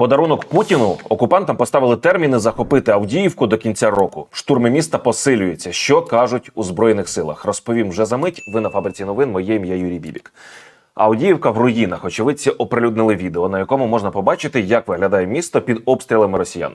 Подарунок Путіну окупантам поставили терміни захопити Авдіївку до кінця року. Штурми міста посилюються. Що кажуть у збройних силах? Розповім вже за мить. Ви на фабриці новин. Моє ім'я Юрій Бібік. Авдіївка в руїнах. Очевидці оприлюднили відео, на якому можна побачити, як виглядає місто під обстрілами росіян.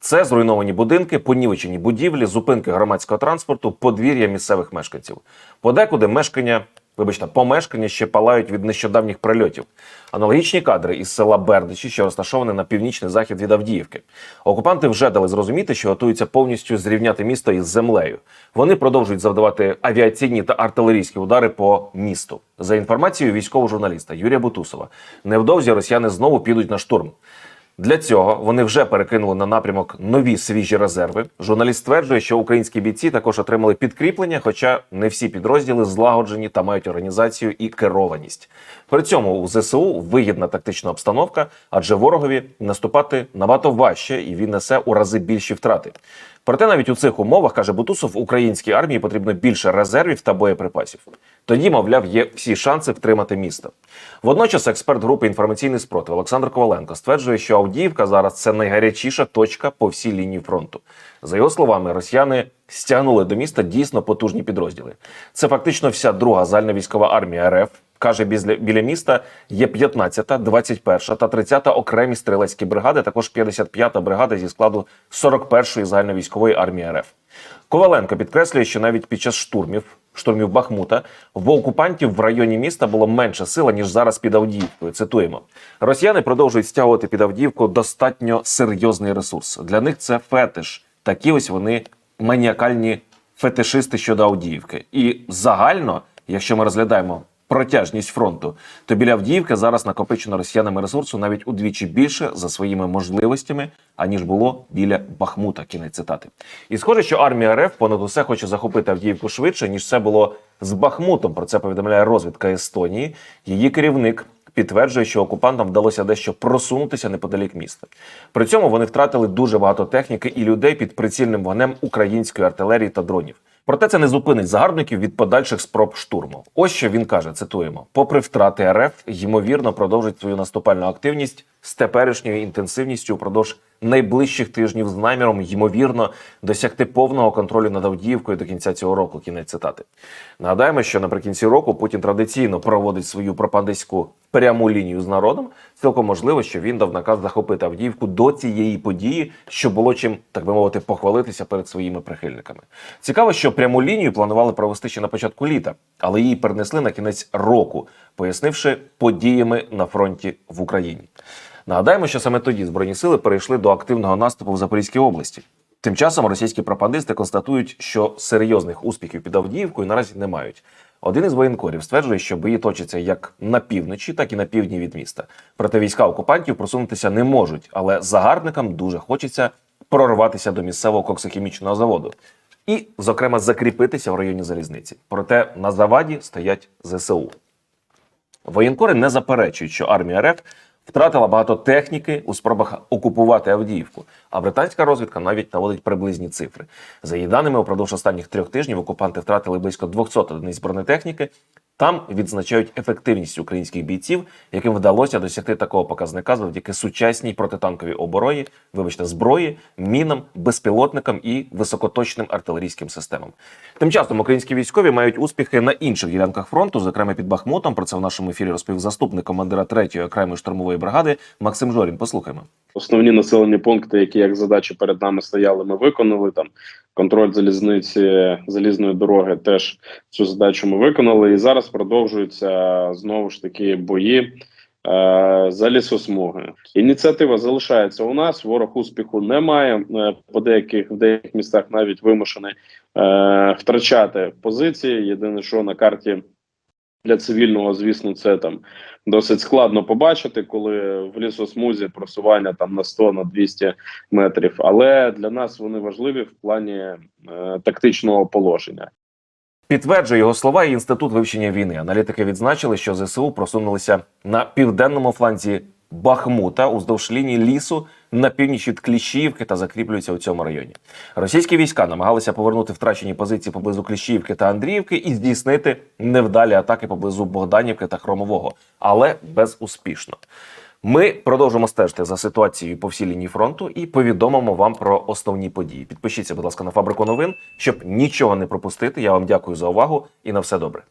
Це зруйновані будинки, понівечені будівлі, зупинки громадського транспорту, подвір'я місцевих мешканців. Подекуди мешкання, вибачте, помешкання ще палають від нещодавніх прильотів. Аналогічні кадри із села Бердичі, що розташоване на північний захід від Авдіївки. Окупанти вже дали зрозуміти, що готуються повністю зрівняти місто із землею. Вони продовжують завдавати авіаційні та артилерійські удари по місту. За інформацією військового журналіста Юрія Бутусова, невдовзі росіяни знову підуть на штурм. Для цього вони вже перекинули на напрямок нові свіжі резерви. Журналіст стверджує, що українські бійці також отримали підкріплення, хоча не всі підрозділи злагоджені та мають організацію і керованість. При цьому у ЗСУ вигідна тактична обстановка, адже ворогові наступати набагато важче, і він несе у рази більші втрати. Проте навіть у цих умовах каже Бутусов, українській армії потрібно більше резервів та боєприпасів. Тоді, мовляв, є всі шанси втримати місто. Водночас, експерт групи інформаційний спротив Олександр Коваленко стверджує, що Авдіївка зараз це найгарячіша точка по всій лінії фронту. За його словами, росіяни стягнули до міста дійсно потужні підрозділи. Це фактично вся друга загальна військова армія РФ. Каже, біля міста є 15-та, 21-та та 30-та окремі стрілецькі бригади, також 55-та бригада зі складу 41-ї загальновійськової армії РФ. Коваленко підкреслює, що навіть під час штурмів, штурмів Бахмута, в окупантів в районі міста було менше сила, ніж зараз під Авдіївкою. Цитуємо: Росіяни продовжують стягувати під Авдіївку достатньо серйозний ресурс. Для них це фетиш. Такі ось вони маніакальні фетишисти щодо Авдіївки. І загально, якщо ми розглядаємо протяжність фронту, то біля Авдіївки зараз накопичено росіянами ресурсу навіть удвічі більше за своїми можливостями, аніж було біля Бахмута. Кінець цитати. І схоже, що армія РФ понад усе хоче захопити Авдіївку швидше, ніж це було з Бахмутом. Про це повідомляє розвідка Естонії. Її керівник. Підтверджує, що окупантам вдалося дещо просунутися неподалік міста. При цьому вони втратили дуже багато техніки і людей під прицільним вогнем української артилерії та дронів. Проте це не зупинить загарбників від подальших спроб штурму. Ось що він каже: цитуємо: попри втрати РФ, ймовірно продовжить свою наступальну активність з теперішньою інтенсивністю упродовж найближчих тижнів з наміром, ймовірно, досягти повного контролю над Авдіївкою до кінця цього року. Кінець цитати. Нагадаємо, що наприкінці року Путін традиційно проводить свою пропагандистську пряму лінію з народом. Цілком можливо, що він дав наказ захопити Авдіївку до цієї події, що було чим, так би мовити, похвалитися перед своїми прихильниками. Цікаво, що пряму лінію планували провести ще на початку літа, але її перенесли на кінець року, пояснивши подіями на фронті в Україні. Нагадаємо, що саме тоді збройні сили перейшли до активного наступу в Запорізькій області. Тим часом російські пропагандисти констатують, що серйозних успіхів під Авдіївкою наразі не мають. Один із воєнкорів стверджує, що бої точаться як на півночі, так і на півдні від міста. Проте війська окупантів просунутися не можуть, але загарбникам дуже хочеться прорватися до місцевого коксохімічного заводу і, зокрема, закріпитися в районі залізниці. Проте на заваді стоять ЗСУ. Воєнкори не заперечують, що армія РФ втратила багато техніки у спробах окупувати Авдіївку. А британська розвідка навіть наводить приблизні цифри. За її даними, упродовж останніх трьох тижнів окупанти втратили близько 200 одиниць бронетехніки. Там відзначають ефективність українських бійців, яким вдалося досягти такого показника завдяки сучасній протитанковій обороні, вибачте, зброї, мінам, безпілотникам і високоточним артилерійським системам. Тим часом українські військові мають успіхи на інших ділянках фронту, зокрема під Бахмутом. Про це в нашому ефірі розповів заступник командира 3-ї окремої штурмової бригади Максим Жорін. Послухаймо. Основні населені пункти, які як задачі перед нами стояли, ми виконали там. Контроль залізниці залізної дороги теж цю задачу ми виконали. І зараз продовжуються знову ж таки бої е, за лісосмуги. Ініціатива залишається у нас. Ворог успіху немає. Е, по деяких в деяких містах навіть вимушений е, втрачати позиції. Єдине, що на карті для цивільного, звісно, це там досить складно побачити, коли в лісосмузі просування там на 100 на 200 метрів. Але для нас вони важливі в плані е, тактичного положення. Підтверджує його слова і інститут вивчення війни. Аналітики відзначили, що ЗСУ просунулися на південному фланзі Бахмута уздовж лінії лісу на північ від Кліщіївки та закріплюються у цьому районі. Російські війська намагалися повернути втрачені позиції поблизу Кліщіївки та Андріївки і здійснити невдалі атаки поблизу Богданівки та Хромового, але безуспішно. Ми продовжимо стежити за ситуацією по всій лінії фронту і повідомимо вам про основні події. Підпишіться, будь ласка, на фабрику новин, щоб нічого не пропустити. Я вам дякую за увагу і на все добре.